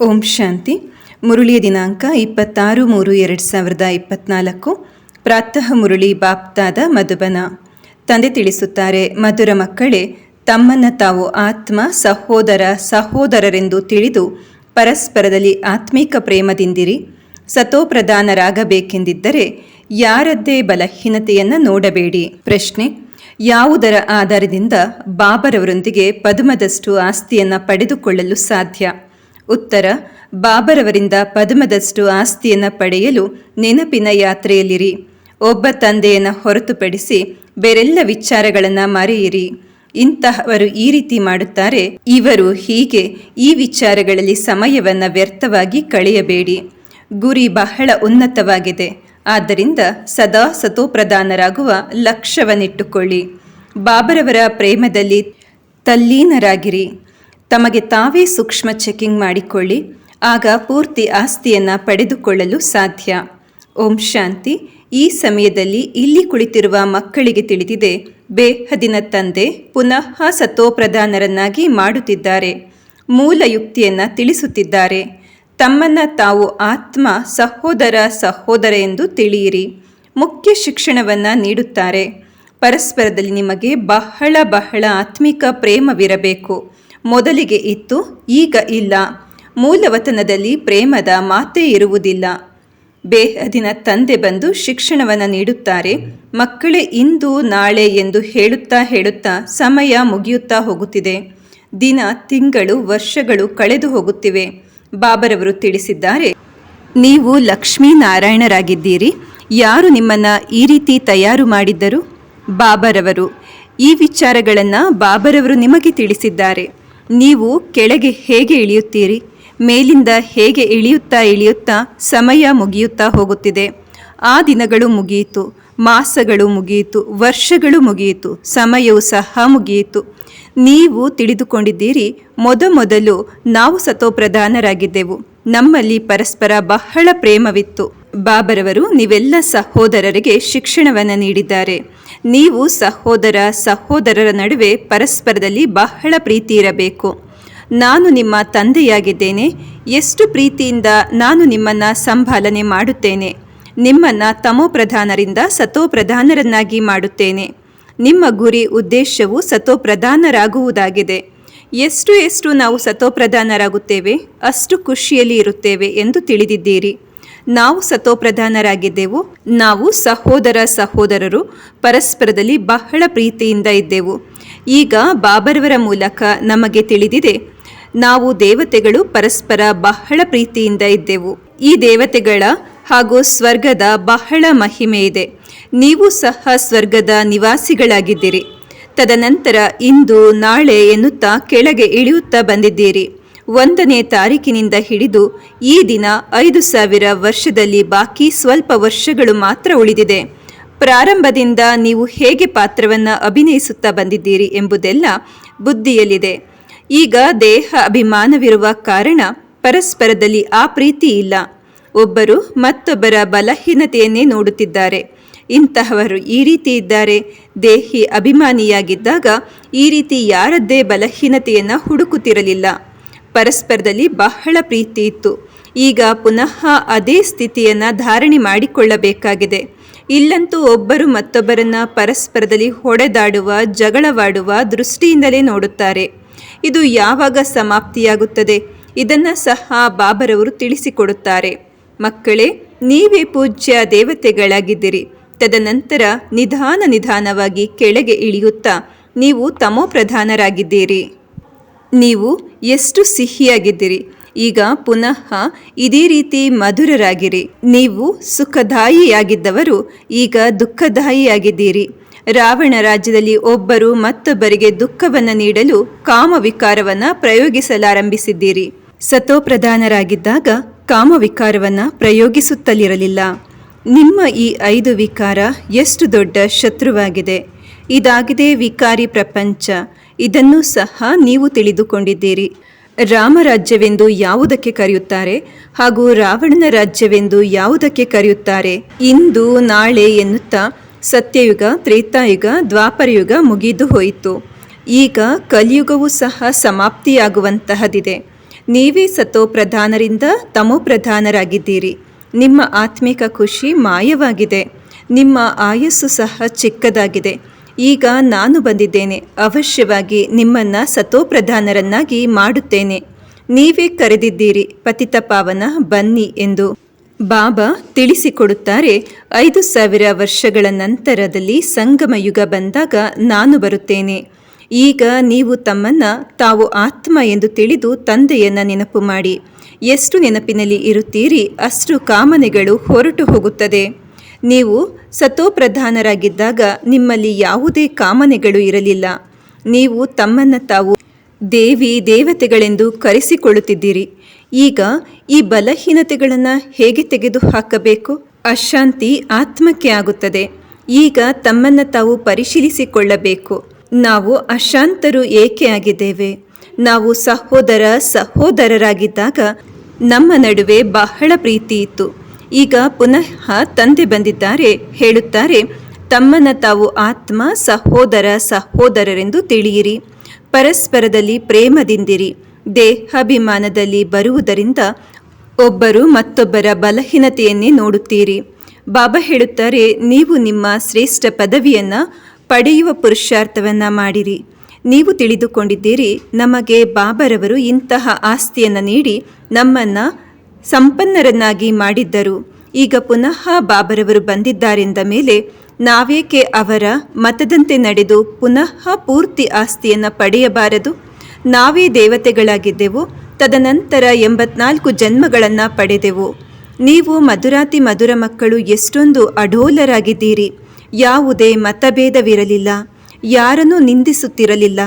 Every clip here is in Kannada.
ಓಂ ಶಾಂತಿ. ಮುರುಳಿಯ ದಿನಾಂಕ ಇಪ್ಪತ್ತಾರು ಮೂರು ಎರಡು ಸಾವಿರದ ಇಪ್ಪತ್ನಾಲ್ಕು. ಪ್ರಾತಃ ಮುರುಳಿ ಬಾಪ್ತಾದ ಮಧುಬನ. ತಂದೆ ತಿಳಿಸುತ್ತಾರೆ, ಮಧುರ ಮಕ್ಕಳೇ, ತಮ್ಮನ್ನು ತಾವು ಆತ್ಮ, ಸಹೋದರ, ಸಹೋದರರೆಂದು ತಿಳಿದು ಪರಸ್ಪರದಲ್ಲಿ ಆತ್ಮೀಕ ಪ್ರೇಮದಿಂದಿರಿ. ಸತೋಪ್ರಧಾನರಾಗಬೇಕೆಂದಿದ್ದರೆ ಯಾರದ್ದೇ ಬಲಹೀನತೆಯನ್ನು ನೋಡಬೇಡಿ. ಪ್ರಶ್ನೆ, ಯಾವುದರ ಆಧಾರದಿಂದ ಬಾಬರವರೊಂದಿಗೆ ಪದುಮದಷ್ಟು ಆಸ್ತಿಯನ್ನು ಪಡೆದುಕೊಳ್ಳಲು ಸಾಧ್ಯ? ಉತ್ತರ, ಬಾಬರವರಿಂದ ಪದ್ಮದಷ್ಟು ಆಸ್ತಿಯನ್ನು ಪಡೆಯಲು ನೆನಪಿನ ಯಾತ್ರೆಯಲ್ಲಿರಿ. ಒಬ್ಬ ತಂದೆಯನ್ನು ಹೊರತುಪಡಿಸಿ ಬೇರೆಲ್ಲ ವಿಚಾರಗಳನ್ನು ಮರೆಯಿರಿ. ಇಂತಹವರು ಈ ರೀತಿ ಮಾಡುತ್ತಾರೆ, ಇವರು ಹೀಗೆ ಈ ವಿಚಾರಗಳಲ್ಲಿ ಸಮಯವನ್ನು ವ್ಯರ್ಥವಾಗಿ ಕಳೆಯಬೇಡಿ. ಗುರಿ ಬಹಳ ಉನ್ನತವಾಗಿದೆ, ಆದ್ದರಿಂದ ಸದಾ ಸತೋಪ್ರಧಾನರಾಗುವ ಲಕ್ಷ್ಯವನ್ನಿಟ್ಟುಕೊಳ್ಳಿ. ಬಾಬರವರ ಪ್ರೇಮದಲ್ಲಿ ತಲ್ಲೀನರಾಗಿರಿ. ತಮಗೆ ತಾವೇ ಸೂಕ್ಷ್ಮ ಚೆಕಿಂಗ್ ಮಾಡಿಕೊಳ್ಳಿ, ಆಗ ಪೂರ್ತಿ ಆಸ್ತಿಯನ್ನು ಪಡೆದುಕೊಳ್ಳಲು ಸಾಧ್ಯ. ಓಂ ಶಾಂತಿ. ಈ ಸಮಯದಲ್ಲಿ ಇಲ್ಲಿ ಕುಳಿತಿರುವ ಮಕ್ಕಳಿಗೆ ತಿಳಿದಿದೆ, ಬೇಹದಿನ ತಂದೆ ಪುನಃ ಸತೋಪ್ರಧಾನರನ್ನಾಗಿ ಮಾಡುತ್ತಿದ್ದಾರೆ. ಮೂಲ ಯುಕ್ತಿಯನ್ನು ತಿಳಿಸುತ್ತಿದ್ದಾರೆ. ತಮ್ಮನ್ನು ತಾವು ಆತ್ಮ ಸಹೋದರ ಸಹೋದರ ಎಂದು ತಿಳಿಯಿರಿ. ಮುಖ್ಯ ಶಿಕ್ಷಣವನ್ನು ನೀಡುತ್ತಾರೆ. ಪರಸ್ಪರದಲ್ಲಿ ನಿಮಗೆ ಬಹಳ ಬಹಳ ಆತ್ಮಿಕ ಪ್ರೇಮವಿರಬೇಕು. ಮೊದಲಿಗೆ ಇತ್ತು, ಈಗ ಇಲ್ಲ. ಮೂಲವತನದಲ್ಲಿ ಪ್ರೇಮದ ಮಾತೇ ಇರುವುದಿಲ್ಲ. ಬೇಹದಿನ ತಂದೆ ಬಂದು ಶಿಕ್ಷಣವನ್ನು ನೀಡುತ್ತಾರೆ. ಮಕ್ಕಳೇ ಇಂದು ನಾಳೆ ಎಂದು ಹೇಳುತ್ತಾ ಹೇಳುತ್ತಾ ಸಮಯ ಮುಗಿಯುತ್ತಾ ಹೋಗುತ್ತಿದೆ. ದಿನ, ತಿಂಗಳು, ವರ್ಷಗಳು ಕಳೆದು ಹೋಗುತ್ತಿವೆ. ಬಾಬರವರು ತಿಳಿಸಿದ್ದಾರೆ, ನೀವು ಲಕ್ಷ್ಮೀನಾರಾಯಣರಾಗಿದ್ದೀರಿ. ಯಾರು ನಿಮ್ಮನ್ನು ಈ ರೀತಿ ತಯಾರು ಮಾಡಿದ್ದರು? ಬಾಬರವರು ಈ ವಿಚಾರಗಳನ್ನು ಬಾಬರವರು ನಿಮಗೆ ತಿಳಿಸಿದ್ದಾರೆ. ನೀವು ಕೆಳಗೆ ಹೇಗೆ ಇಳಿಯುತ್ತೀರಿ? ಮೇಲಿಂದ ಹೇಗೆ ಇಳಿಯುತ್ತಾ ಇಳಿಯುತ್ತಾ ಸಮಯ ಮುಗಿಯುತ್ತಾ ಹೋಗುತ್ತಿದೆ. ಆ ದಿನಗಳು ಮುಗಿಯಿತು, ಮಾಸಗಳು ಮುಗಿಯಿತು, ವರ್ಷಗಳು ಮುಗಿಯಿತು, ಸಮಯವು ಸಹ ಮುಗಿಯಿತು. ನೀವು ತಿಳಿದುಕೊಂಡಿದ್ದೀರಿ, ಮೊದಮೊದಲು ನಾವು ಸತೋಪ್ರಧಾನರಾಗಿದ್ದೆವು ನಮ್ಮಲ್ಲಿ ಪರಸ್ಪರ ಬಹಳ ಪ್ರೇಮವಿತ್ತು. ಬಾಬರವರು ನೀವೆಲ್ಲ ಸಹೋದರರಿಗೆ ಶಿಕ್ಷಣವನ್ನು ನೀಡಿದ್ದಾರೆ. ನೀವು ಸಹೋದರ ಸಹೋದರರ ನಡುವೆ ಪರಸ್ಪರದಲ್ಲಿ ಬಹಳ ಪ್ರೀತಿ ಇರಬೇಕು. ನಾನು ನಿಮ್ಮ ತಂದೆಯಾಗಿದ್ದೇನೆ. ಎಷ್ಟು ಪ್ರೀತಿಯಿಂದ ನಾನು ನಿಮ್ಮನ್ನು ಸಂಭಾಲನೆ ಮಾಡುತ್ತೇನೆ. ನಿಮ್ಮನ್ನು ತಮೋಪ್ರಧಾನರಿಂದ ಸತೋಪ್ರಧಾನರನ್ನಾಗಿ ಮಾಡುತ್ತೇನೆ. ನಿಮ್ಮ ಗುರಿ ಉದ್ದೇಶವು ಸತೋಪ್ರಧಾನರಾಗುವುದಾಗಿದೆ ಎಷ್ಟು ಎಷ್ಟು ನಾವು ಸತೋಪ್ರಧಾನರಾಗುತ್ತೇವೆ ಅಷ್ಟು ಖುಷಿಯಲ್ಲಿ ಇರುತ್ತೇವೆ ಎಂದು ತಿಳಿದಿದ್ದೀರಿ. ನಾವು ಸತೋಪ್ರಧಾನರಾಗಿದ್ದೆವು, ನಾವು ಸಹೋದರ ಸಹೋದರರು ಪರಸ್ಪರದಲ್ಲಿ ಬಹಳ ಪ್ರೀತಿಯಿಂದ ಇದ್ದೆವು. ಈಗ ಬಾಬರವರ ಮೂಲಕ ನಮಗೆ ತಿಳಿದಿದೆ, ನಾವು ದೇವತೆಗಳು ಪರಸ್ಪರ ಬಹಳ ಪ್ರೀತಿಯಿಂದ ಇದ್ದೆವು. ಈ ದೇವತೆಗಳ ಹಾಗೂ ಸ್ವರ್ಗದ ಬಹಳ ಮಹಿಮೆ ಇದೆ. ನೀವು ಸಹ ಸ್ವರ್ಗದ ನಿವಾಸಿಗಳಾಗಿದ್ದೀರಿ. ತದನಂತರ ಇಂದು ನಾಳೆ ಎನ್ನುತ್ತಾ ಕೆಳಗೆ ಇಳಿಯುತ್ತಾ ಬಂದಿದ್ದೀರಿ. ಒಂದನೇ ತಾರೀಕಿನಿಂದ ಹಿಡಿದು ಈ ದಿನ ಐದು ಸಾವಿರ ವರ್ಷದಲ್ಲಿ ಬಾಕಿ ಸ್ವಲ್ಪ ವರ್ಷಗಳು ಮಾತ್ರ ಉಳಿದಿದೆ. ಪ್ರಾರಂಭದಿಂದ ನೀವು ಹೇಗೆ ಪಾತ್ರವನ್ನು ಅಭಿನಯಿಸುತ್ತಾ ಬಂದಿದ್ದೀರಿ ಎಂಬುದೆಲ್ಲ ಬುದ್ಧಿಯಲ್ಲಿದೆ. ಈಗ ದೇಹ ಅಭಿಮಾನವಿರುವ ಕಾರಣ ಪರಸ್ಪರದಲ್ಲಿ ಆ ಪ್ರೀತಿ ಇಲ್ಲ. ಒಬ್ಬರು ಮತ್ತೊಬ್ಬರ ಬಲಹೀನತೆಯನ್ನೇ ನೋಡುತ್ತಿದ್ದಾರೆ. ಇಂತಹವರು ಈ ರೀತಿ ಇದ್ದಾರೆ. ದೇಹಿ ಅಭಿಮಾನಿಯಾಗಿದ್ದಾಗ ಈ ರೀತಿ ಯಾರದ್ದೇ ಬಲಹೀನತೆಯನ್ನು ಹುಡುಕುತ್ತಿರಲಿಲ್ಲ. ಪರಸ್ಪರದಲ್ಲಿ ಬಹಳ ಪ್ರೀತಿ ಇತ್ತು. ಈಗ ಪುನಃ ಅದೇ ಸ್ಥಿತಿಯನ್ನು ಧಾರಣೆ ಮಾಡಿಕೊಳ್ಳಬೇಕಾಗಿದೆ. ಇಲ್ಲಂತೂ ಒಬ್ಬರು ಮತ್ತೊಬ್ಬರನ್ನ ಪರಸ್ಪರದಲ್ಲಿ ಹೊಡೆದಾಡುವ, ಜಗಳವಾಡುವ ದೃಷ್ಟಿಯಿಂದಲೇ ನೋಡುತ್ತಾರೆ. ಇದು ಯಾವಾಗ ಸಮಾಪ್ತಿಯಾಗುತ್ತದೆ? ಇದನ್ನು ಸಹ ಬಾಬರವರು ತಿಳಿಸಿಕೊಡುತ್ತಾರೆ. ಮಕ್ಕಳೇ, ನೀವೇ ಪೂಜ್ಯ ದೇವತೆಗಳಾಗಿದ್ದೀರಿ. ತದನಂತರ ನಿಧಾನ ನಿಧಾನವಾಗಿ ಕೆಳಗೆ ಇಳಿಯುತ್ತಾ, ನೀವು ತಮೋಪ್ರಧಾನರಾಗಿದ್ದೀರಿ. ನೀವು ಎಷ್ಟು ಸಿಹಿಯಾಗಿದ್ದೀರಿ? ಈಗ ಪುನಃ ಇದೇ ರೀತಿ ಮಧುರರಾಗಿರಿ. ನೀವು ಸುಖದಾಯಿಯಾಗಿದ್ದವರು ಈಗ ದುಃಖದಾಯಿಯಾಗಿದ್ದೀರಿ. ರಾವಣ ರಾಜ್ಯದಲ್ಲಿ ಒಬ್ಬರು ಮತ್ತೊಬ್ಬರಿಗೆ ದುಃಖವನ್ನು ನೀಡಲು ಕಾಮವಿಕಾರವನ್ನು ಪ್ರಯೋಗಿಸಲಾರಂಭಿಸಿದ್ದೀರಿ. ಸತೋಪ್ರಧಾನರಾಗಿದ್ದಾಗ ಕಾಮವಿಕಾರವನ್ನು ಪ್ರಯೋಗಿಸುತ್ತಲಿರಲಿಲ್ಲ. ನಿಮ್ಮ ಈ ಐದು ವಿಕಾರ ಎಷ್ಟು ದೊಡ್ಡ ಶತ್ರುವಾಗಿದೆ. ಇದಾಗಿದೆ ವಿಕಾರಿ ಪ್ರಪಂಚ. ಇದನ್ನು ಸಹ ನೀವು ತಿಳಿದುಕೊಂಡಿದ್ದೀರಿ. ರಾಮರಾಜ್ಯವೆಂದು ಯಾವುದಕ್ಕೆ ಕರೆಯುತ್ತಾರೆ ಹಾಗೂ ರಾವಣನ ರಾಜ್ಯವೆಂದು ಯಾವುದಕ್ಕೆ ಕರೆಯುತ್ತಾರೆ? ಇಂದು, ನಾಳೆ ಎನ್ನುತ್ತಾ ಸತ್ಯಯುಗ, ತ್ರೇತಾಯುಗ, ದ್ವಾಪರಯುಗ ಮುಗಿದು ಹೋಯಿತು. ಈಗ ಕಲಿಯುಗವೂ ಸಹ ಸಮಾಪ್ತಿಯಾಗುವಂತಹದಿದೆ. ನೀವೇ ಸತೋ ಪ್ರಧಾನರಿಂದ ತಮೋ ಪ್ರಧಾನರಾಗಿದ್ದೀರಿ ನಿಮ್ಮ ಆತ್ಮಿಕ ಖುಷಿ ಮಾಯವಾಗಿದೆ. ನಿಮ್ಮ ಆಯಸ್ಸು ಸಹ ಚಿಕ್ಕದಾಗಿದೆ. ಈಗ ನಾನು ಬಂದಿದ್ದೇನೆ. ಅವಶ್ಯವಾಗಿ ನಿಮ್ಮನ್ನು ಸತೋಪ್ರಧಾನರನ್ನಾಗಿ ಮಾಡುತ್ತೇನೆ. ನೀವೇ ಕರೆದಿದ್ದೀರಿ, ಪತಿತ ಪಾವನ, ಬನ್ನಿ ಎಂದು. ಬಾಬಾ ತಿಳಿಸಿಕೊಡುತ್ತಾರೆ, ಐದು ಸಾವಿರ ವರ್ಷಗಳ ನಂತರದಲ್ಲಿ ಸಂಗಮ ಯುಗ ಬಂದಾಗ ನಾನು ಬರುತ್ತೇನೆ. ಈಗ ನೀವು ತಮ್ಮನ್ನ ತಾವು ಆತ್ಮ ಎಂದು ತಿಳಿದು ತಂದೆಯನ್ನ ನೆನಪು ಮಾಡಿ. ಎಷ್ಟು ನೆನಪಿನಲ್ಲಿ ಇರುತ್ತೀರಿ, ಅಷ್ಟು ಕಾಮನೆಗಳು ಹೊರಟು ಹೋಗುತ್ತದೆ. ನೀವು ಸತೋಪ್ರಧಾನರಾಗಿದ್ದಾಗ ನಿಮ್ಮಲ್ಲಿ ಯಾವುದೇ ಕಾಮನೆಗಳು ಇರಲಿಲ್ಲ. ನೀವು ತಮ್ಮನ್ನ ತಾವು ದೇವಿ ದೇವತೆಗಳೆಂದು ಕರೆಸಿಕೊಳ್ಳುತ್ತಿದ್ದೀರಿ. ಈಗ ಈ ಬಲಹೀನತೆಗಳನ್ನು ಹೇಗೆ ತೆಗೆದುಹಾಕಬೇಕು? ಅಶಾಂತಿ ಆತ್ಮಕ್ಕೆ ಆಗುತ್ತದೆ. ಈಗ ತಮ್ಮನ್ನು ತಾವು ಪರಿಶೀಲಿಸಿಕೊಳ್ಳಬೇಕು. ನಾವು ಅಶಾಂತರು ಏಕೆ ಆಗಿದ್ದೇವೆ? ನಾವು ಸಹೋದರ ಸಹೋದರರಾಗಿದ್ದಾಗ ನಮ್ಮ ನಡುವೆ ಬಹಳ ಪ್ರೀತಿ ಇತ್ತು. ಈಗ ಪುನಃ ತಂದೆ ಬಂದಿದ್ದಾರೆ, ಹೇಳುತ್ತಾರೆ ತಮ್ಮನ ತಾವು ಆತ್ಮ ಸಹೋದರ ಸಹೋದರರೆಂದು ತಿಳಿಯಿರಿ. ಪರಸ್ಪರದಲ್ಲಿ ಪ್ರೇಮದಿಂದಿರಿ, ದೇಹಾಭಿಮಾನದಲ್ಲಿ ಬರುವುದರಿಂದ ಒಬ್ಬರು ಮತ್ತೊಬ್ಬರ ಬಲಹೀನತೆಯನ್ನೇ ನೋಡುತ್ತೀರಿ. ಬಾಬಾ ಹೇಳುತ್ತಾರೆ, ನೀವು ನಿಮ್ಮ ಶ್ರೇಷ್ಠ ಪದವಿಯನ್ನು ಪಡೆಯುವ ಪುರುಷಾರ್ಥವನ್ನು ಮಾಡಿರಿ. ನೀವು ತಿಳಿದುಕೊಂಡಿದ್ದೀರಿ, ನಮಗೆ ಬಾಬರವರು ಇಂತಹ ಆಸ್ತಿಯನ್ನು ನೀಡಿ ನಮ್ಮನ್ನ ಸಂಪನ್ನರನ್ನಾಗಿ ಮಾಡಿದ್ದರು. ಈಗ ಪುನಃ ಬಾಬರವರು ಬಂದಿದ್ದಾರೆಂದ ಮೇಲೆ ನಾವೇಕೆ ಅವರ ಮತದಂತೆ ನಡೆದು ಪುನಃ ಪೂರ್ತಿ ಆಸ್ತಿಯನ್ನು ಪಡೆಯಬಾರದು? ನಾವೇ ದೇವತೆಗಳಾಗಿದ್ದೆವು, ತದನಂತರ ಎಂಬತ್ನಾಲ್ಕು ಜನ್ಮಗಳನ್ನು ಪಡೆದೆವು. ನೀವು ಮಧುರಾತಿ ಮಧುರ ಮಕ್ಕಳು ಎಷ್ಟೊಂದು ಅಢೋಲರಾಗಿದ್ದೀರಿ ಯಾವುದೇ ಮತಭೇದವಿರಲಿಲ್ಲ. ಯಾರನ್ನೂ ನಿಂದಿಸುತ್ತಿರಲಿಲ್ಲ.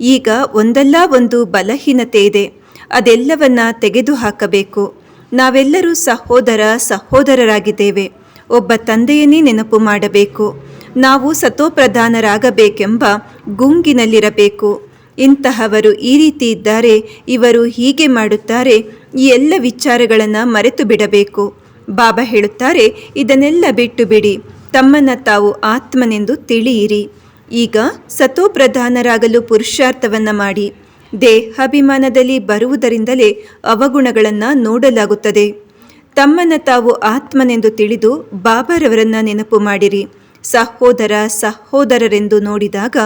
ಈಗ ಒಂದಲ್ಲ ಒಂದು ಬಲಹೀನತೆ ಇದೆ. ಅದೆಲ್ಲವನ್ನ ತೆಗೆದುಹಾಕಬೇಕು. ನಾವೆಲ್ಲರೂ ಸಹೋದರ ಸಹೋದರರಾಗಿದ್ದೇವೆ. ಒಬ್ಬ ತಂದೆಯನ್ನೇ ನೆನಪು ಮಾಡಬೇಕು. ನಾವು ಸತೋಪ್ರಧಾನರಾಗಬೇಕೆಂಬ ಗುಂಗಿನಲ್ಲಿರಬೇಕು. ಇಂತಹವರು ಈ ರೀತಿ ಇದ್ದಾರೆ, ಇವರು ಹೀಗೆ ಮಾಡುತ್ತಾರೆ, ಈ ಎಲ್ಲ ವಿಚಾರಗಳನ್ನು ಮರೆತು ಬಿಡಬೇಕು. ಬಾಬಾ ಹೇಳುತ್ತಾರೆ, ಇದನ್ನೆಲ್ಲ ಬಿಟ್ಟು ಬಿಡಿ ತಮ್ಮನ್ನು ತಾವು ಆತ್ಮನೆಂದು ತಿಳಿಯಿರಿ. ಈಗ ಸತೋಪ್ರಧಾನರಾಗಲು ಪುರುಷಾರ್ಥವನ್ನು ಮಾಡಿ. ದೇಹಾಭಿಮಾನದಲ್ಲಿ ಬರುವುದರಿಂದಲೇ ಅವಗುಣಗಳನ್ನು ನೋಡಲಾಗುತ್ತದೆ. ತಮ್ಮನ್ನು ತಾವು ಆತ್ಮನೆಂದು ತಿಳಿದು ಬಾಬಾರವರನ್ನು ನೆನಪು ಮಾಡಿರಿ. ಸಹೋದರ ಸಹೋದರರೆಂದು ನೋಡಿದಾಗ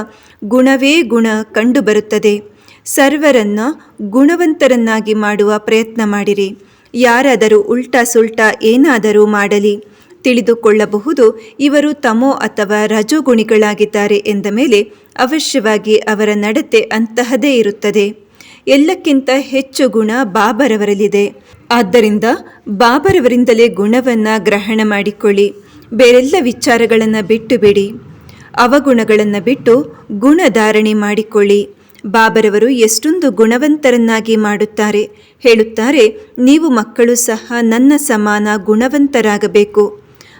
ಗುಣವೇ ಗುಣ ಕಂಡುಬರುತ್ತದೆ. ಸರ್ವರನ್ನ ಗುಣವಂತರನ್ನಾಗಿ ಮಾಡುವ ಪ್ರಯತ್ನ ಮಾಡಿರಿ. ಯಾರಾದರೂ ಉಲ್ಟಾ ಸುಲ್ಟಾ ಏನಾದರೂ ಮಾಡಲಿ. ತಿಳಿದುಕೊಳ್ಳಬಹುದು, ಇವರು ತಮೋ ಅಥವಾ ರಜೋಗುಣಿಗಳಾಗಿದ್ದಾರೆ ಎಂದ ಮೇಲೆ ಅವಶ್ಯವಾಗಿ ಅವರ ನಡತೆ ಅಂತಹದೇ ಇರುತ್ತದೆ. ಎಲ್ಲಕ್ಕಿಂತ ಹೆಚ್ಚು ಗುಣ ಬಾಬರವರಲ್ಲಿದೆ. ಆದ್ದರಿಂದ ಬಾಬರವರಿಂದಲೇ ಗುಣವನ್ನು ಗ್ರಹಣ ಮಾಡಿಕೊಳ್ಳಿ. ಬೇರೆಲ್ಲ ವಿಚಾರಗಳನ್ನು ಬಿಟ್ಟು ಬಿಡಿ ಅವಗುಣಗಳನ್ನು ಬಿಟ್ಟು ಗುಣಧಾರಣೆ ಮಾಡಿಕೊಳ್ಳಿ. ಬಾಬರವರು ಎಷ್ಟೊಂದು ಗುಣವಂತರನ್ನಾಗಿ ಮಾಡುತ್ತಾರೆ. ಹೇಳುತ್ತಾರೆ, ನೀವು ಮಕ್ಕಳು ಸಹ ನನ್ನ ಸಮಾನ ಗುಣವಂತರಾಗಬೇಕು.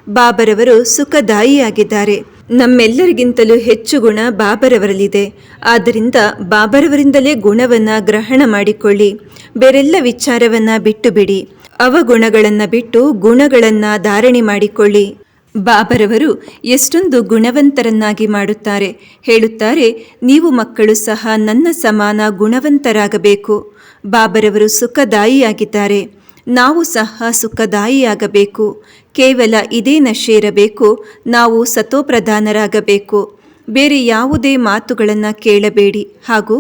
ಬಾಬರವರು ಸುಖದಾಯಿಯಾಗಿದ್ದಾರೆ. ನಮ್ಮೆಲ್ಲರಿಗಿಂತಲೂ ಹೆಚ್ಚು ಗುಣ ಬಾಬರವರಲ್ಲಿದೆ. ಆದ್ದರಿಂದ ಬಾಬರವರಿಂದಲೇ ಗುಣವನ್ನು ಗ್ರಹಣ ಮಾಡಿಕೊಳ್ಳಿ. ಬೇರೆಲ್ಲ ವಿಚಾರವನ್ನ ಬಿಟ್ಟು ಬಿಡಿ ಅವಗುಣಗಳನ್ನು ಬಿಟ್ಟು ಗುಣಗಳನ್ನು ಧಾರಣೆ ಮಾಡಿಕೊಳ್ಳಿ. ಬಾಬರವರು ಎಷ್ಟೊಂದು ಗುಣವಂತರನ್ನಾಗಿ ಮಾಡುತ್ತಾರೆ. ಹೇಳುತ್ತಾರೆ, ನೀವು ಮಕ್ಕಳು ಸಹ ನನ್ನ ಸಮಾನ ಗುಣವಂತರಾಗಬೇಕು. ಬಾಬರವರು ಸುಖದಾಯಿಯಾಗಿದ್ದಾರೆ. ನಾವು ಸಹ ಸುಖದಾಯಿಯಾಗಬೇಕು. ಕೇವಲ ಇದೇ ನಶೆ ಇರಬೇಕು ನಾವು ಸತೋಪ್ರಧಾನರಾಗಬೇಕು ಬೇರೆ ಯಾವುದೇ ಮಾತುಗಳನ್ನು ಕೇಳಬೇಡಿ ಹಾಗೂ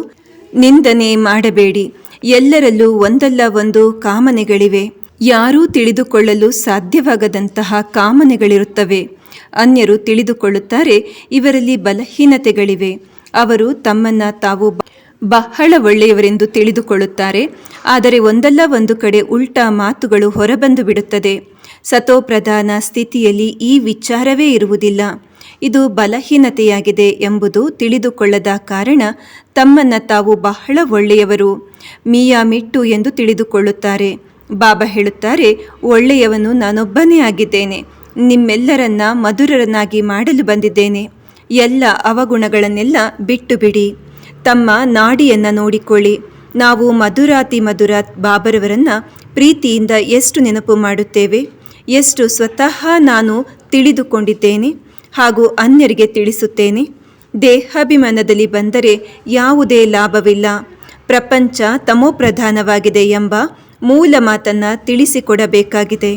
ನಿಂದನೆ ಮಾಡಬೇಡಿ. ಎಲ್ಲರಲ್ಲೂ ಒಂದಲ್ಲ ಒಂದು ಕಾಮನೆಗಳಿವೆ. ಯಾರೂ ತಿಳಿದುಕೊಳ್ಳಲು ಸಾಧ್ಯವಾಗದಂತಹ ಕಾಮನೆಗಳಿರುತ್ತವೆ. ಅನ್ಯರು ತಿಳಿದುಕೊಳ್ಳುತ್ತಾರೆ, ಇವರಲ್ಲಿ ಬಲಹೀನತೆಗಳಿವೆ. ಅವರು ತಮ್ಮನ್ನ ತಾವು ಬಹಳ ಒಳ್ಳೆಯವರೆಂದು ತಿಳಿದುಕೊಳ್ಳುತ್ತಾರೆ. ಆದರೆ ಒಂದಲ್ಲ ಒಂದು ಕಡೆ ಉಲ್ಟಾ ಮಾತುಗಳು ಹೊರಬಂದು ಬಿಡುತ್ತದೆ. ಸತೋಪ್ರಧಾನ ಸ್ಥಿತಿಯಲ್ಲಿ ಈ ವಿಚಾರವೇ ಇರುವುದಿಲ್ಲ. ಇದು ಬಲಹೀನತೆಯಾಗಿದೆ ಎಂಬುದು ತಿಳಿದುಕೊಳ್ಳದ ಕಾರಣ ತಮ್ಮನ್ನ ತಾವು ಬಹಳ ಒಳ್ಳೆಯವರು. ಮಿಯಾ ಮಿಟ್ಟು ಎಂದು ತಿಳಿದುಕೊಳ್ಳುತ್ತಾರೆ. ಬಾಬಾ ಹೇಳುತ್ತಾರೆ, ಒಳ್ಳೆಯವನು ನಾನೊಬ್ಬನೇ ಆಗಿದ್ದೇನೆ. ನಿಮ್ಮೆಲ್ಲರನ್ನ ಮಧುರರನ್ನಾಗಿ ಮಾಡಲು ಬಂದಿದ್ದೇನೆ. ಎಲ್ಲ ಅವಗುಣಗಳನ್ನೆಲ್ಲ ಬಿಟ್ಟು ಬಿಡಿ. ತಮ್ಮ ನಾಡಿಯನ್ನು ನೋಡಿಕೊಳ್ಳಿ. ನಾವು ಮಧುರಾತಿ ಮಧುರ ಬಾಬರವರನ್ನ ಪ್ರೀತಿಯಿಂದ ಎಷ್ಟು ನೆನಪು ಮಾಡುತ್ತೇವೆ? ಎಷ್ಟು ಸ್ವತಃ ನಾನು ತಿಳಿದುಕೊಂಡಿದ್ದೇನೆ ಹಾಗೂ ಅನ್ಯರಿಗೆ ತಿಳಿಸುತ್ತೇನೆ? ದೇಹಾಭಿಮಾನದಲ್ಲಿ ಬಂದರೆ ಯಾವುದೇ ಲಾಭವಿಲ್ಲ. ಪ್ರಪಂಚ ತಮೋಪ್ರಧಾನವಾಗಿದೆ ಎಂಬ ಮೂಲ ಮಾತನ್ನು ತಿಳಿಸಿಕೊಡಬೇಕಾಗಿದೆ.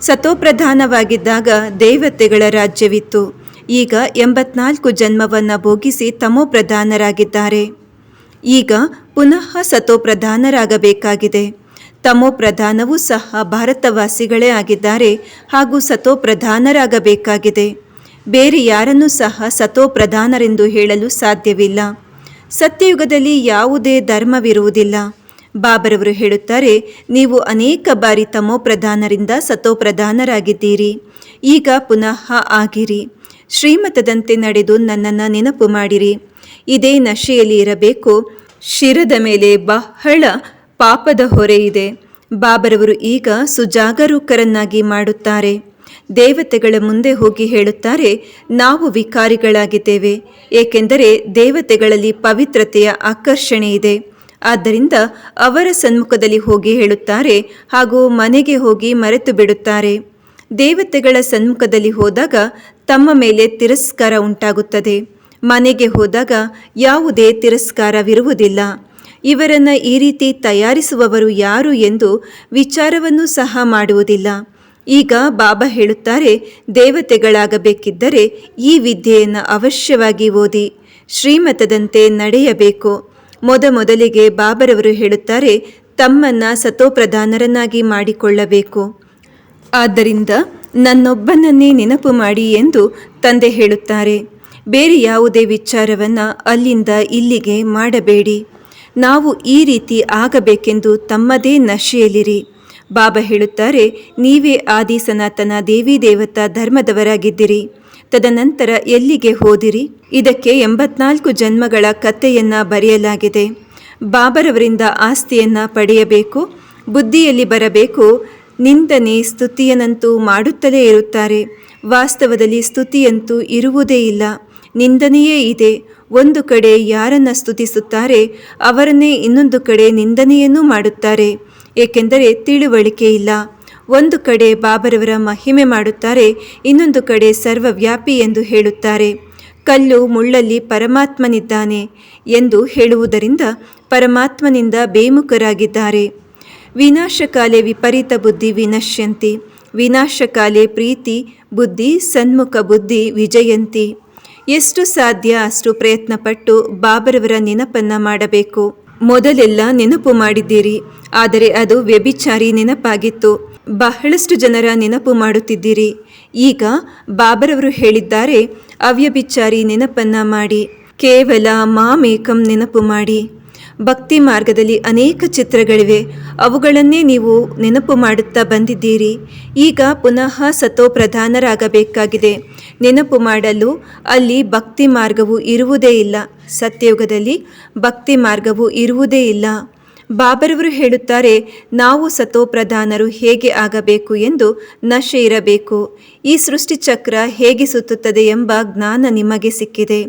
ಸತೋಪ್ರಧಾನವಾಗಿದ್ದಾಗ ದೇವತೆಗಳ ರಾಜ್ಯವಿತ್ತು. ಈಗ ಎಂಬತ್ನಾಲ್ಕು ಜನ್ಮವನ್ನು ಭೋಗಿಸಿ ತಮೋ ಪ್ರಧಾನರಾಗಿದ್ದಾರೆ. ಈಗ ಪುನಃ ಸತೋಪ್ರಧಾನರಾಗಬೇಕಾಗಿದೆ ತಮೋಪ್ರಧಾನವೂ ಸಹ ಭಾರತವಾಸಿಗಳೇ ಆಗಿದ್ದಾರೆ ಹಾಗೂ ಸತೋಪ್ರಧಾನರಾಗಬೇಕಾಗಿದೆ ಬೇರೆ ಯಾರನ್ನೂ ಸಹ ಸತೋಪ್ರಧಾನರೆಂದು ಹೇಳಲು ಸಾಧ್ಯವಿಲ್ಲ. ಸತ್ಯಯುಗದಲ್ಲಿ ಯಾವುದೇ ಧರ್ಮವಿರುವುದಿಲ್ಲ. ಬಾಬರವರು ಹೇಳುತ್ತಾರೆ, ನೀವು ಅನೇಕ ಬಾರಿ ತಮೋಪ್ರಧಾನರಿಂದ ಸತೋಪ್ರಧಾನರಾಗಿದ್ದೀರಿ ಈಗ ಪುನಃ ಆಗಿರಿ. ಶ್ರೀಮತದಂತೆ ನಡೆದು ನನ್ನನ್ನು ನೆನಪು ಮಾಡಿರಿ. ಇದೇ ನಶೆಯಲ್ಲಿ ಇರಬೇಕು. ಶಿರದ ಮೇಲೆ ಬಹಳ ಪಾಪದ ಹೊರೆ ಇದೆ. ಬಾಬರವರು ಈಗ ಸುಜಾಗರೂಕರನ್ನಾಗಿ ಮಾಡುತ್ತಾರೆ. ದೇವತೆಗಳ ಮುಂದೆ ಹೋಗಿ ಹೇಳುತ್ತಾರೆ, ನಾವು ವಿಕಾರಿಗಳಾಗಿದ್ದೇವೆ. ಏಕೆಂದರೆ ದೇವತೆಗಳಲ್ಲಿ ಪವಿತ್ರತೆಯ ಆಕರ್ಷಣೆ ಇದೆ. ಆದ್ದರಿಂದ ಅವರ ಸನ್ಮುಖದಲ್ಲಿ ಹೋಗಿ ಹೇಳುತ್ತಾರೆ ಹಾಗೂ ಮನೆಗೆ ಹೋಗಿ ಮರೆತು ಬಿಡುತ್ತಾರೆ. ದೇವತೆಗಳ ಸನ್ಮುಖದಲ್ಲಿ ಹೋದಾಗ ತಮ್ಮ ಮೇಲೆ ತಿರಸ್ಕಾರ ಉಂಟಾಗುತ್ತದೆ. ಮನೆಗೆ ಹೋದಾಗ ಯಾವುದೇ ತಿರಸ್ಕಾರವಿರುವುದಿಲ್ಲ. ಇವರನ್ನು ಈ ರೀತಿ ತಯಾರಿಸುವವರು ಯಾರು ಎಂದು ವಿಚಾರವನ್ನು ಸಹ ಮಾಡುವುದಿಲ್ಲ. ಈಗ ಬಾಬಾ ಹೇಳುತ್ತಾರೆ, ದೇವತೆಗಳಾಗಬೇಕಿದ್ದರೆ ಈ ವಿದ್ಯೆಯನ್ನು ಅವಶ್ಯವಾಗಿ ಓದಿ, ಶ್ರೀಮತದಂತೆ ನಡೆಯಬೇಕು. ಮೊದಮೊದಲಿಗೆ ಬಾಬರವರು ಹೇಳುತ್ತಾರೆ, ತಮ್ಮನ್ನ ಸತೋಪ್ರಧಾನರನ್ನಾಗಿ ಮಾಡಿಕೊಳ್ಳಬೇಕು. ಆದ್ದರಿಂದ ನನ್ನೊಬ್ಬನನ್ನೇ ನೆನಪು ಮಾಡಿ ಎಂದು ತಂದೆ ಹೇಳುತ್ತಾರೆ. ಬೇರೆ ಯಾವುದೇ ವಿಚಾರವನ್ನು ಅಲ್ಲಿಂದ ಇಲ್ಲಿಗೆ ಮಾಡಬೇಡಿ. ನಾವು ಈ ರೀತಿ ಆಗಬೇಕೆಂದು ತಮ್ಮದೇ ನಶೆಯಲ್ಲಿರಿ. ಬಾಬಾ ಹೇಳುತ್ತಾರೆ, ನೀವೇ ಆದಿ ಸನಾತನ ದೇವಿ ದೇವತಾ ಧರ್ಮದವರಾಗಿದ್ದಿರಿ. ತದನಂತರ ಎಲ್ಲಿಗೆ ಹೋದಿರಿ? ಇದಕ್ಕೆ ಎಂಬತ್ನಾಲ್ಕು ಜನ್ಮಗಳ ಕಥೆಯನ್ನು ಬರೆಯಲಾಗಿದೆ. ಬಾಬರವರಿಂದ ಆಸ್ತಿಯನ್ನು ಪಡೆಯಬೇಕು, ಬುದ್ಧಿಯಲ್ಲಿ ಬರಬೇಕು ನಿಂದನೆ ಸ್ತುತಿಯನಂತೂ ಮಾಡುತ್ತಲೇ ಇರುತ್ತಾರೆ. ವಾಸ್ತವದಲ್ಲಿ ಸ್ತುತಿಯಂತೂ ಇರುವುದೇ ಇಲ್ಲ. ನಿಂದನೆಯೇ ಇದೆ. ಒಂದು ಕಡೆ ಯಾರನ್ನ ಸ್ತುತಿಸುತ್ತಾರೆ, ಅವರನ್ನೇ ಇನ್ನೊಂದು ಕಡೆ ನಿಂದನೆಯನ್ನು ಮಾಡುತ್ತಾರೆ. ಏಕೆಂದರೆ ತಿಳುವಳಿಕೆ ಇಲ್ಲ. ಒಂದು ಕಡೆ ಬಾಬರವರ ಮಹಿಮೆ ಮಾಡುತ್ತಾರೆ, ಇನ್ನೊಂದು ಕಡೆ ಸರ್ವವ್ಯಾಪಿ ಎಂದು ಹೇಳುತ್ತಾರೆ. ಕಲ್ಲು ಮುಳ್ಳಲ್ಲಿ ಪರಮಾತ್ಮನಿದ್ದಾನೆ ಎಂದು ಹೇಳುವುದರಿಂದ ಪರಮಾತ್ಮನಿಂದ ಬೇಮುಖರಾಗಿದ್ದಾರೆ. ವಿನಾಶಕಾಲೆ ವಿಪರೀತ ಬುದ್ಧಿ ವಿನಶ್ಯಂತಿ, ವಿನಾಶಕಾಲೆ ಪ್ರೀತಿ ಬುದ್ಧಿ ಸನ್ಮುಖ ಬುದ್ಧಿ ವಿಜಯಂತಿ. ಎಷ್ಟು ಸಾಧ್ಯ ಅಷ್ಟು ಪ್ರಯತ್ನಪಟ್ಟು ಬಾಬರವರ ನೆನಪನ್ನ ಮಾಡಬೇಕು. ಮೊದಲೆಲ್ಲ ನೆನಪು ಮಾಡಿದ್ದೀರಿ, ಆದರೆ ಅದು ವ್ಯಭಿಚಾರಿ ನೆನಪಾಗಿತ್ತು. ಬಹಳಷ್ಟು ಜನರ ನೆನಪು ಮಾಡುತ್ತಿದ್ದೀರಿ. ಈಗ ಬಾಬರವರು ಹೇಳಿದ್ದಾರೆ, ಅವ್ಯಭಿಚಾರಿ ನೆನಪನ್ನ ಮಾಡಿ, ಕೇವಲ ಮಾಮೇಕಂ ನೆನಪು ಮಾಡಿ. ಭಕ್ತಿ ಮಾರ್ಗದಲ್ಲಿ ಅನೇಕ ಚಿತ್ರಗಳಿವೆ. ಅವುಗಳನ್ನೇ ನೀವು ನೆನಪು ಮಾಡುತ್ತಾ ಬಂದಿದ್ದೀರಿ. ಈಗ ಪುನಃ ಸತೋಪ್ರಧಾನರಾಗಬೇಕಾಗಿದೆ ನೆನಪು ಮಾಡಲು ಅಲ್ಲಿ ಭಕ್ತಿ ಮಾರ್ಗವು ಇರುವುದೇ ಇಲ್ಲ. ಸತ್ಯಯುಗದಲ್ಲಿ ಭಕ್ತಿ ಮಾರ್ಗವು ಇರುವುದೇ ಇಲ್ಲ. ಬಾಬರವರು ಹೇಳುತ್ತಾರೆ, ನಾವು ಸತೋಪ್ರಧಾನರು ಹೇಗೆ ಆಗಬೇಕು ಎಂದು ನಶೆ ಇರಬೇಕು. ಈ ಸೃಷ್ಟಿಚಕ್ರ ಹೇಗೆ ಸುತ್ತುತ್ತದೆ ಎಂಬ ಜ್ಞಾನ ನಿಮಗೆ ಸಿಕ್ಕಿದೆ.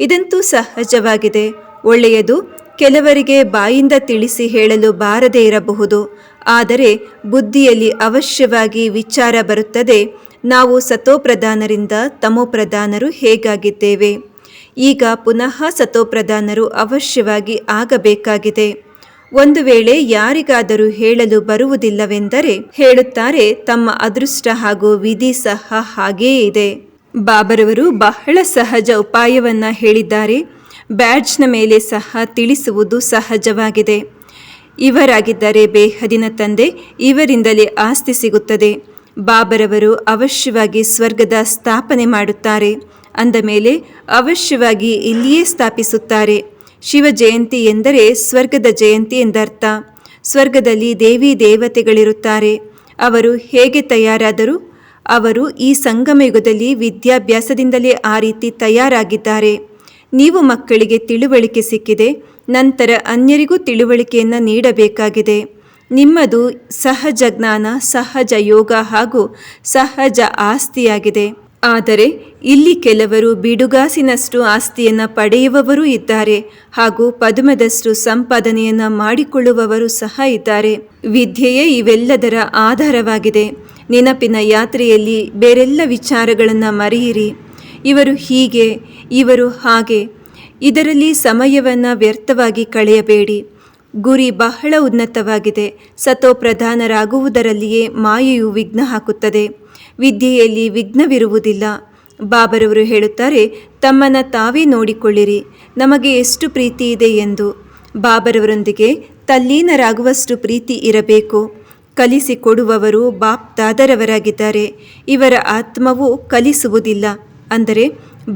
ಇದಂತೂ ಸಹಜವಾಗಿದೆ. ಒಳ್ಳೆಯದು ಕೆಲವರಿಗೆ ಬಾಯಿಂದ ತಿಳಿಸಿ ಹೇಳಲು ಬಾರದೇ ಇರಬಹುದು. ಆದರೆ ಬುದ್ಧಿಯಲ್ಲಿ ಅವಶ್ಯವಾಗಿ ವಿಚಾರ ಬರುತ್ತದೆ. ನಾವು ಸತೋಪ್ರಧಾನರಿಂದ ತಮೋಪ್ರಧಾನರು ಹೇಗಾಗಿದ್ದೇವೆ? ಈಗ ಪುನಃ ಸತೋಪ್ರಧಾನರು ಅವಶ್ಯವಾಗಿ ಆಗಬೇಕಾಗಿದೆ. ಒಂದು ವೇಳೆ ಯಾರಿಗಾದರೂ ಹೇಳಲು ಬರುವುದಿಲ್ಲವೆಂದರೆ ಹೇಳುತ್ತಾರೆ, ತಮ್ಮ ಅದೃಷ್ಟ ಹಾಗೂ ವಿಧಿ ಸಹ ಹಾಗೇ ಇದೆ. ಬಾಬರವರು ಬಹಳ ಸಹಜ ಉಪಾಯವನ್ನ ಹೇಳಿದ್ದಾರೆ. ಬ್ಯಾಡ್ಜ್ನ ಮೇಲೆ ಸಹ ತಿಳಿಸುವುದು ಸಹಜವಾಗಿದೆ. ಇವರಾಗಿದ್ದರೆ ಬೇಹದಿನ ತಂದೆ ಇವರಿಂದಲೇ ಆಸ್ತಿ ಸಿಗುತ್ತದೆ. ಬಾಬರವರು ಅವಶ್ಯವಾಗಿ ಸ್ವರ್ಗದ ಸ್ಥಾಪನೆ ಮಾಡುತ್ತಾರೆ. ಅಂದ ಮೇಲೆ ಅವಶ್ಯವಾಗಿ ಇಲ್ಲಿಯೇ ಸ್ಥಾಪಿಸುತ್ತಾರೆ. ಶಿವ ಜಯಂತಿ ಎಂದರೆ ಸ್ವರ್ಗದ ಜಯಂತಿ ಎಂದರ್ಥ. ಸ್ವರ್ಗದಲ್ಲಿ ದೇವಿ ದೇವತೆಗಳಿರುತ್ತಾರೆ. ಅವರು ಹೇಗೆ ತಯಾರಾದರು? ಅವರು ಈ ಸಂಗಮಯುಗದಲ್ಲಿ ವಿದ್ಯಾಭ್ಯಾಸದಿಂದಲೇ ಆ ರೀತಿ ತಯಾರಾಗಿದ್ದಾರೆ. ನೀವು ಮಕ್ಕಳಿಗೆ ತಿಳುವಳಿಕೆ ಸಿಕ್ಕಿದೆ, ನಂತರ ಅನ್ಯರಿಗೂ ತಿಳುವಳಿಕೆಯನ್ನು ನೀಡಬೇಕಾಗಿದೆ. ನಿಮ್ಮದು ಸಹಜ ಜ್ಞಾನ, ಸಹಜ ಯೋಗ ಹಾಗೂ ಸಹಜ ಆಸ್ತಿಯಾಗಿದೆ. ಆದರೆ ಇಲ್ಲಿ ಕೆಲವರು ಬಿಡುಗಾಸಿನಷ್ಟು ಆಸ್ತಿಯನ್ನು ಪಡೆಯುವವರೂ ಇದ್ದಾರೆ ಹಾಗೂ ಪದುಮದಷ್ಟು ಸಂಪಾದನೆಯನ್ನು ಮಾಡಿಕೊಳ್ಳುವವರು ಸಹ ಇದ್ದಾರೆ. ವಿದ್ಯೆಯೇ ಇವೆಲ್ಲದರ ಆಧಾರವಾಗಿದೆ. ನೆನಪಿನ ಯಾತ್ರೆಯಲ್ಲಿ ಬೇರೆಲ್ಲ ವಿಚಾರಗಳನ್ನು ಮರೆಯಿರಿ. ಇವರು ಹೀಗೆ, ಇವರು ಹಾಗೆ. ಇದರಲ್ಲಿ ಸಮಯವನ್ನು ವ್ಯರ್ಥವಾಗಿ ಕಳೆಯಬೇಡಿ. ಗುರಿ ಬಹಳ ಉನ್ನತವಾಗಿದೆ. ಸತೋ ಪ್ರಧಾನರಾಗುವುದರಲ್ಲಿಯೇ ಮಾಯೆಯು ವಿಘ್ನ ಹಾಕುತ್ತದೆ. ವಿದ್ಯೆಯಲ್ಲಿ ವಿಘ್ನವಿರುವುದಿಲ್ಲ. ಬಾಬರವರು ಹೇಳುತ್ತಾರೆ, ತಮ್ಮನ್ನು ತಾವೇ ನೋಡಿಕೊಳ್ಳಿರಿ. ನಮಗೆ ಎಷ್ಟು ಪ್ರೀತಿ ಇದೆ ಎಂದು. ಬಾಬರವರೊಂದಿಗೆ, ತಲ್ಲೀನರಾಗುವಷ್ಟು ಪ್ರೀತಿ ಇರಬೇಕು. ಕಲಿಸಿಕೊಡುವವರು ಬಾಪ್ ದಾದರವರಾಗಿದ್ದಾರೆ ಇವರ ಆತ್ಮವು ಕಲಿಸುವುದಿಲ್ಲ. ಅಂದರೆ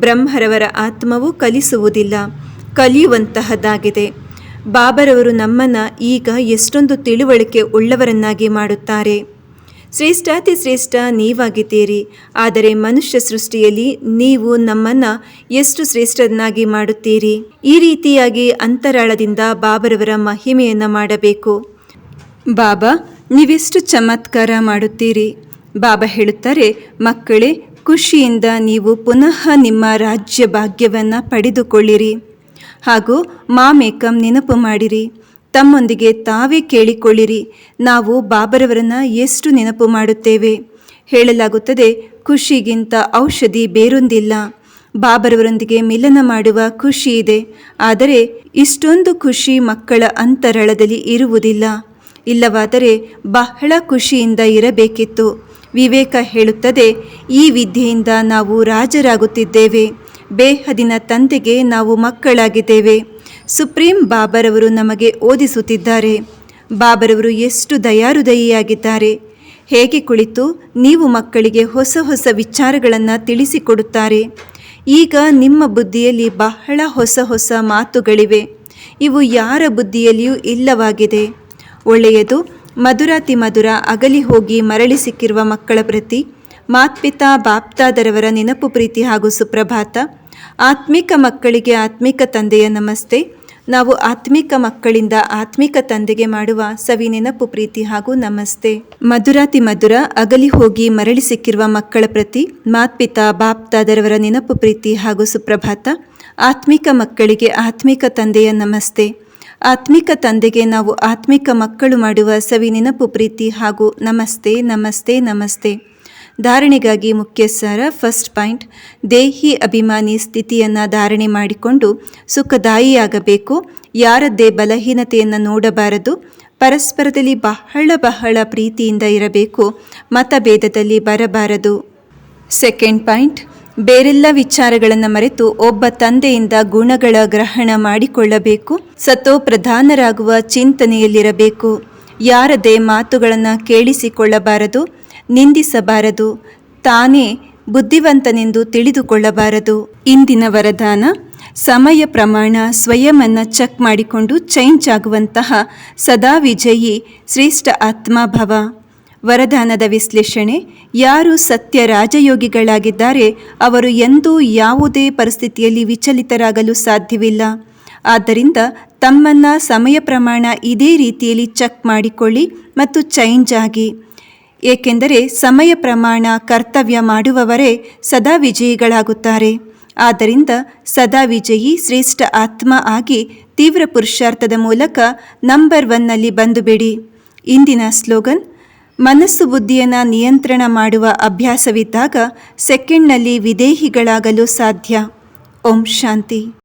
ಬ್ರಹ್ಮರವರ ಆತ್ಮವು ಕಲಿಸುವುದಿಲ್ಲ, ಕಲಿಯುವಂತಹದ್ದಾಗಿದೆ. ಬಾಬರವರು ನಮ್ಮನ್ನು ಈಗ ಎಷ್ಟೊಂದು ತಿಳುವಳಿಕೆ ಉಳ್ಳವರನ್ನಾಗಿ ಮಾಡುತ್ತಾರೆ. ಶ್ರೇಷ್ಠಾತಿ ಶ್ರೇಷ್ಠ ನೀವಾಗಿದ್ದೀರಿ, ಆದರೆ ಮನುಷ್ಯ ಸೃಷ್ಟಿಯಲ್ಲಿ ನೀವು ನಮ್ಮನ್ನು ಎಷ್ಟು ಶ್ರೇಷ್ಠರನ್ನಾಗಿ ಮಾಡುತ್ತೀರಿ? ಈ ರೀತಿಯಾಗಿ ಅಂತರಾಳದಿಂದ ಬಾಬರವರ ಮಹಿಮೆಯನ್ನು ಮಾಡಬೇಕು. ಬಾಬಾ, ನೀವೆಷ್ಟು ಚಮತ್ಕಾರ ಮಾಡುತ್ತೀರಿ? ಬಾಬಾ ಹೇಳುತ್ತಾರೆ, ಮಕ್ಕಳೇ ಖುಷಿಯಿಂದ ನೀವು ಪುನಃ ನಿಮ್ಮ ರಾಜ್ಯ ಭಾಗ್ಯವನ್ನು ಪಡೆದುಕೊಳ್ಳಿರಿ. ಹಾಗೂ ಮಾಮೇಕಂ ನೆನಪು ಮಾಡಿರಿ. ತಮ್ಮೊಂದಿಗೆ ತಾವೇ ಕೇಳಿಕೊಳ್ಳಿರಿ. ನಾವು ಬಾಬರವರನ್ನು ಎಷ್ಟು ನೆನಪು ಮಾಡುತ್ತೇವೆ? ಹೇಳಲಾಗುತ್ತದೆ, ಖುಷಿಗಿಂತ ಔಷಧಿ ಬೇರೊಂದಿಲ್ಲ. ಬಾಬರವರೊಂದಿಗೆ ಮಿಲನ ಮಾಡುವ ಖುಷಿ ಇದೆ. ಆದರೆ ಇಷ್ಟೊಂದು ಖುಷಿ ಮಕ್ಕಳ ಅಂತರಳದಲ್ಲಿ ಇರುವುದಿಲ್ಲ. ಇಲ್ಲವಾದರೆ ಬಹಳ ಖುಷಿಯಿಂದ ಇರಬೇಕಿತ್ತು. ವಿವೇಕ ಹೇಳುತ್ತದೆ, ಈ ವಿದ್ಯೆಯಿಂದ ನಾವು ರಾಜರಾಗುತ್ತಿದ್ದೇವೆ. ಬೇಹದಿನ ತಂದೆಗೆ ನಾವು ಮಕ್ಕಳಾಗಿದ್ದೇವೆ. ಸುಪ್ರೀಂ ಬಾಬರವರು ನಮಗೆ ಓದಿಸುತ್ತಿದ್ದಾರೆ. ಬಾಬರವರು ಎಷ್ಟು ದಯಾರುದಯಿಯಾಗಿದ್ದಾರೆ. ಹೇಗೆ ಕುಳಿತು ನೀವು ಮಕ್ಕಳಿಗೆ ಹೊಸ ಹೊಸ ವಿಚಾರಗಳನ್ನು ತಿಳಿಸಿಕೊಡುತ್ತಾರೆ. ಈಗ ನಿಮ್ಮ ಬುದ್ಧಿಯಲ್ಲಿ ಬಹಳ ಹೊಸ ಹೊಸ ಮಾತುಗಳಿವೆ. ಇವು ಯಾರ ಬುದ್ಧಿಯಲ್ಲಿಯೂ ಇಲ್ಲವಾಗಿದೆ. ಒಳ್ಳೆಯದು ಮಧುರಾತಿ ಮಧುರ ಅಗಲಿ ಹೋಗಿ ಮರಳಿ ಸಿಕ್ಕಿರುವ ಮಕ್ಕಳ ಪ್ರತಿ, ಮಾತ್ಪಿತಾ ಬಾಪ್ತಾದರವರ ನೆನಪು ಪ್ರೀತಿ ಹಾಗೂ ಸುಪ್ರಭಾತ, ಆತ್ಮಿಕ ಮಕ್ಕಳಿಗೆ ಆತ್ಮಿಕ ತಂದೆಯ ನಮಸ್ತೆ, ನಾವು ಆತ್ಮಿಕ ಮಕ್ಕಳಿಂದ ಆತ್ಮಿಕ ತಂದೆಗೆ ಮಾಡುವ ಸವಿ ನೆನಪು ಪ್ರೀತಿ ಹಾಗೂ ನಮಸ್ತೆ. ಮಧುರಾತಿ ಮಧುರ ಅಗಲಿ ಹೋಗಿ ಮರಳಿ ಸಿಕ್ಕಿರುವ ಮಕ್ಕಳ ಪ್ರತಿ, ಮಾತ್ಪಿತಾ ಬಾಪ್ತಾದರವರ ನೆನಪು ಪ್ರೀತಿ ಹಾಗೂ ಸುಪ್ರಭಾತ, ಆತ್ಮಿಕ ಮಕ್ಕಳಿಗೆ ಆತ್ಮಿಕ ತಂದೆಯ ನಮಸ್ತೆ. ಆತ್ಮಿಕ ತಂದೆಗೆ ನಾವು ಆತ್ಮಿಕ ಮಕ್ಕಳು ಮಾಡುವ ಸವಿ ನೆನಪು, ಪ್ರೀತಿ ಹಾಗೂ ನಮಸ್ತೆ ನಮಸ್ತೆ ನಮಸ್ತೆ. ಧಾರಣೆಗಾಗಿ ಮುಖ್ಯ ಸಾರ ಫಸ್ಟ್ ಪಾಯಿಂಟ್, ದೇಹಿ ಅಭಿಮಾನಿ ಸ್ಥಿತಿಯನ್ನು ಧಾರಣೆ ಮಾಡಿಕೊಂಡು ಸುಖದಾಯಿಯಾಗಬೇಕು. ಯಾರದ್ದೇ ಬಲಹೀನತೆಯನ್ನು ನೋಡಬಾರದು. ಪರಸ್ಪರದಲ್ಲಿ ಬಹಳ ಬಹಳ ಪ್ರೀತಿಯಿಂದ ಇರಬೇಕು. ಮತಭೇದದಲ್ಲಿ ಬರಬಾರದು. ಸೆಕೆಂಡ್ ಪಾಯಿಂಟ್ ಬೇರೆಲ್ಲ ವಿಚಾರಗಳನ್ನು ಮರೆತು ಒಬ್ಬ ತಂದೆಯಿಂದ ಗುಣಗಳ ಗ್ರಹಣ ಮಾಡಿಕೊಳ್ಳಬೇಕು ಸತೋ ಪ್ರಧಾನರಾಗುವ ಚಿಂತನೆಯಲ್ಲಿರಬೇಕು. ಯಾರದೇ ಮಾತುಗಳನ್ನು ಕೇಳಿಸಿಕೊಳ್ಳಬಾರದು, ನಿಂದಿಸಬಾರದು, ತಾನೇ ಬುದ್ಧಿವಂತನೆಂದು ತಿಳಿದುಕೊಳ್ಳಬಾರದು. ಇಂದಿನ ವರದಾನ, ಸಮಯ ಪ್ರಮಾಣ ಸ್ವಯಮನ್ನು ಚೆಕ್ ಮಾಡಿಕೊಂಡು ಚೇಂಜ್ ಆಗುವಂತಹ ಸದಾ ವಿಜಯಿ ಶ್ರೇಷ್ಠ ಆತ್ಮಭವ ವರದಾನದ ವಿಶ್ಲೇಷಣೆ, ಯಾರು ಸತ್ಯ ರಾಜಯೋಗಿಗಳಾಗಿದ್ದಾರೆ, ಅವರು ಎಂದೂ ಯಾವುದೇ ಪರಿಸ್ಥಿತಿಯಲ್ಲಿ ವಿಚಲಿತರಾಗಲು ಸಾಧ್ಯವಿಲ್ಲ. ಆದ್ದರಿಂದ ತಮ್ಮನ್ನು ಸಮಯ ಪ್ರಮಾಣ ಇದೇ ರೀತಿಯಲ್ಲಿ ಚೆಕ್ ಮಾಡಿಕೊಳ್ಳಿ ಮತ್ತು ಚೇಂಜ್ ಆಗಿ. ಏಕೆಂದರೆ ಸಮಯ ಪ್ರಮಾಣ ಕರ್ತವ್ಯ ಮಾಡುವವರೇ ಸದಾ ವಿಜಯಿಗಳಾಗುತ್ತಾರೆ. ಆದ್ದರಿಂದ ಸದಾ ವಿಜಯಿ ಶ್ರೇಷ್ಠ ಆತ್ಮ ಆಗಿ ತೀವ್ರ ಪುರುಷಾರ್ಥದ ಮೂಲಕ ನಂಬರ್ ಒನ್ನಲ್ಲಿ ಬಂದುಬಿಡಿ. ಇಂದಿನ ಸ್ಲೋಗನ್ ಮನಸ್ಸು ಬುದ್ಧಿಯನ್ನು ನಿಯಂತ್ರಣ ಮಾಡುವ ಅಭ್ಯಾಸವಿದ್ದಾಗ ಸೆಕೆಂಡ್ನಲ್ಲಿ ವಿದೇಹಿಗಳಾಗಲು ಸಾಧ್ಯ. ಓಂ ಶಾಂತಿ.